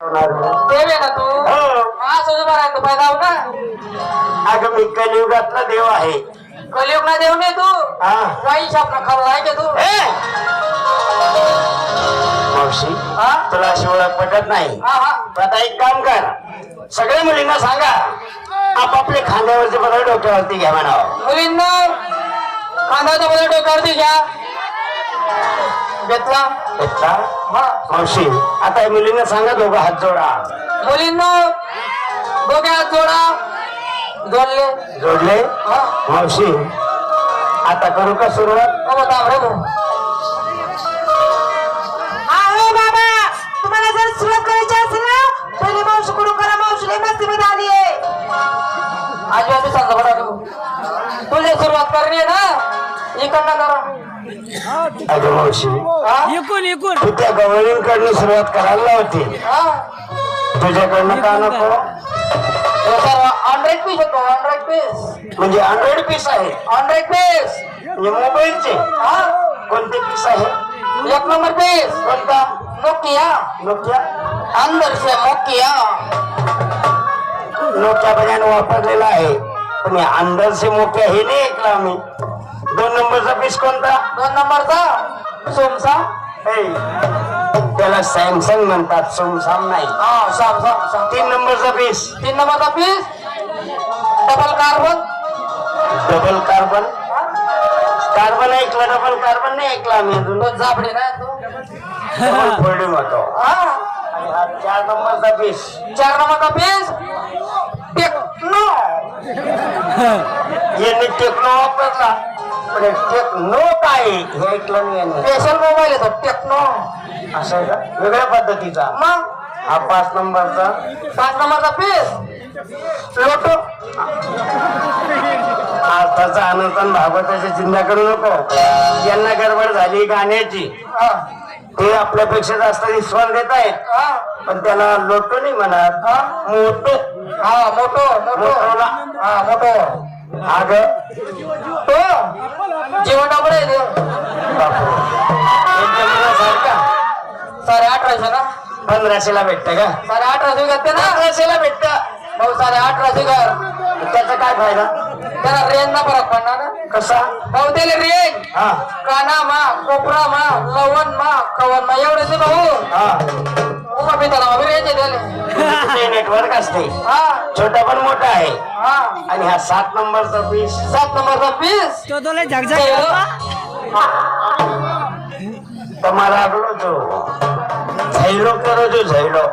देव ना तू? हो. ना. अगं मी कलियुगातला देव आहे. कलियुग ना देव नाही तू. हा. वाई छापला खरं आहे का तू! मावशी हा? तुला अशी ओळख पटत नाही. हा हा. आता एक काम कर. सगळ्या मुलींना सांगा. आपापले खांद्यावरचे बदल डोक्यावरती घ्या म्हणावं. मुलींना कांद्याचा बदल डोक्यावरती घ्या. घेतला? घेतला? हा. मावशी आता या मुलींना सांगा दोघं हात जोडा. मुलींना? डोक्यात जोडा. जोडले. जोडले? हा. मावशी आता करू का सुरुवात? हो थांब रे भाऊ. आहे बाबा. तुम्हाला जर सुरुवात करायची असेल ना पहिले मावशीकडून करा? मावशीला नसतीमध्ये आली आहे आजूबाजू सांगा बरं तू तुझी सुरुवात करणे ना? इकडनं करा. अगं मावशी एकूण एकूण तू त्या गवळींकडनं सुरुवात करायला होती हा? तुझ्याकडनं का नको? हंड्रेड पीस होतो हंड्रेड पीस म्हणजे हंड्रेड पीस आहे. हंड्रेड पीस म्हणजे मोबाईलचे. हा? कोणते पीस आहे? एक नंबर पीस कोणता? नोकिया नोकिया अंदर से नोकिया नोकिया बजान वापरलेला आहे. पण अंदर से मोक्या हे नाही ऐकलं आम्ही. दोन नंबरचा पीस कोणता? दोन नंबरचा? सोमसा हे, त्याला सॅमसंग म्हणतात सोमसाम नाही. हा तीन नंबरचा पीस तीन नंबरचा piece double carbon double carbon carbon ऐकलं डबल कार्बन नाही ऐकलं आम्ही अजून. जाबडे ना तो. डबल फोल्डिंग होतो. चार नंबरचा पीस चार नंबरचा पीस टेक्नो. यांनी टेक्नो वापरला. हे टेक्नो काय हे ऐकलं नाही यांनी स्पेशल मोबाईल येतो टेक्नो असं आहे का? वेगळ्या पद्धतीचा. मग? हा पाच नंबरचा. पाच नंबरचा पीस लोटो अर्थाचा अनर्थन भागवताच्या चिंता करू नको. यांना गडबड झाली गाण्याची. हा. ते आपल्यापेक्षा जास्त विश्वास देत आहेत. हा. पण त्याला लोटो नाही म्हणत. हा. मोठो हा मोठो मोठो मोटोला हा मोठो अग. तो. जेवण डबडे आहे सारखा साडे अठराशे ना पंधराशेला भेटत का? साडे अठराशे घेते ना? पंधराशेला भेटत. भाऊ साडे अठराशे कर त्याचा काय फायदा? त्याला रेंज ना फरक पडणार ना? कसा? भाऊ त्याला रेंज हा. काना मा कोपरा मा लवण मा कवन मा. एवढे ते भाऊ. हा. त्याला नेटवर्क असते. हा. छोटा पण मोठा आहे. हा. आणि हा सात नंबरचा पीस सात नंबरचा पीस तो लय झगझग झैलो करो जो झैलो.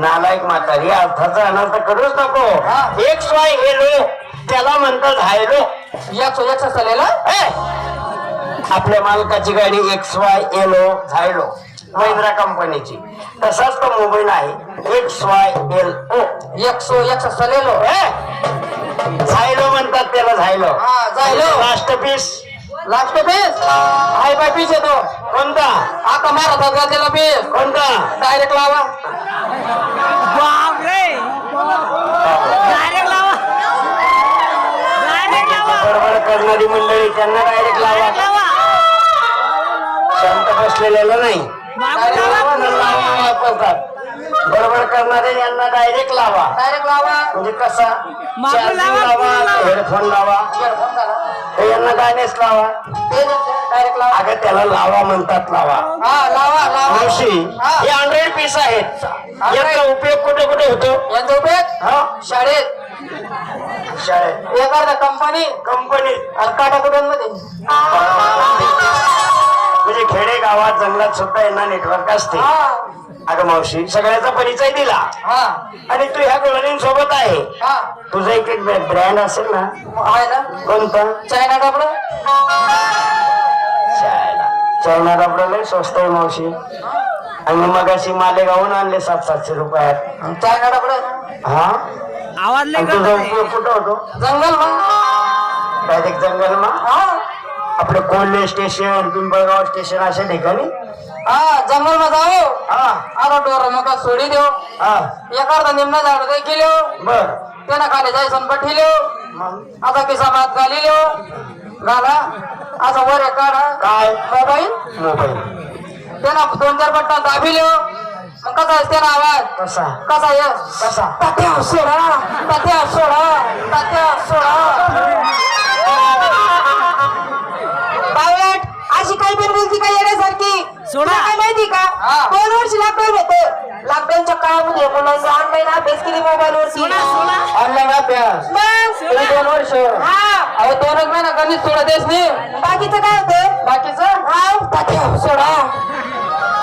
नालायक म्हातारी अर्थाचा अनर्थ करूच नको. हा. एक स्वाय हेलो त्याला म्हणतात हायलो एकशे एकशे चालेला! आपल्या मालकाची गाडी एक्स वाय एलो झायलो महिंद्रा कंपनीची. तसाच तो मोबाईल आहे. एक्स वाय एल ओ एकशे एकशे चालेलो झायलो म्हणतात त्याला झायलो. हा, Xylo. Last piece last piece हाय बाय पीस येतो. कोणता? आता मारा त्याला पीस कोणता? डायरेक्ट लावा. बाप रे डायरेक्ट लावा डायरेक्ट लावा. बरोबर करणारी मंडळी त्यांना डायरेक्ट लावा डायरेक्ट लावा शांत बसलेल्याला नाही मागून लावा त्यांना लावा वापरतात करणारे यांना डायरेक्ट लावा. डायरेक्ट लावा. म्हणजे कसा? चार्जिंग लावा. हेडफोन लावा. हे यांना गाणेच लावा. डायरेक्ट लावा. अगं त्याला लावा म्हणतात लावा. हा लावा लावा. हा. हंड्रेड पीस आहेत याचा उपयोग कुठे कुठे होतो? यांचा उपयोग? हा? शाळेत. शाळेत. एखाद्या कंपनी आणि काटाकुटांमध्ये म्हणजे खेडे गावात जंगलात सुद्धा यांना नेटवर्क असते. हा. अगं मावशी सगळ्याचा परिचय दिला. हा. आणि तू ह्या सोबत आहे. हा. तुझं एक एक ब्रँड असेल ना? आहे ना? कोणता? चायना डबड चायना. चायना रबड लय स्वस्त आहे मावशी. आणि मग अशी मालेगावून आणले सात सातशे रुपयात चायना डबड हा? आवाज तुझा उपयोग कुठं होतो? जंगल मग. डायरेक्ट जंगल मा हा. आपलं कोल्हे स्टेशन पिंपळगाव स्टेशन अशा ठिकाणी हा जंगलमध्ये जाओ हा. आता डोर मग सोडी देऊ. हा. एखादा निम्न झाड काही केलो बर. त्यांना खाली जायचं पठिलो आता किसा भात घालिलो. घाला. आता वर काढा. काय? मोबाईल. मोबाईल. त्यांना दोन चार पट्टा दाबिलो. मग कसा असते ना आवाज? कसा? कसा आहे कसा? तात्या सोडा. तात्या सोडा. तुला काय माहिती का? हा. दोन वर्ष लॉकडाऊन होतं. लॉकडाऊनच्या काळामध्ये मुलांचा ऑनलाईन अभ्यास केली मोबाईल सोडा ऑनलाईन अभ्यास. तुम्ही दोन वर्ष. हा. अहो दोनच महिना गणित सोडा देस नाही बाकीचं काय होतं? बाकीचं? हा तात्या सोडा.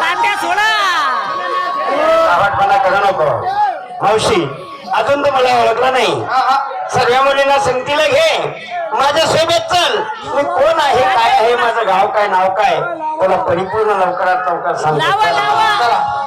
तात्या सोडा. आवाजपणा करू नको. मावशी अजून तर मला ओळखलं नाही. हा, हा. सर्व मुलींना संगतीला घे. माझ्या सोबत चल. मी कोण माझं गाव काय नाव काय? तुला परिपूर्ण लवकरात लवकर सांगतो. चला.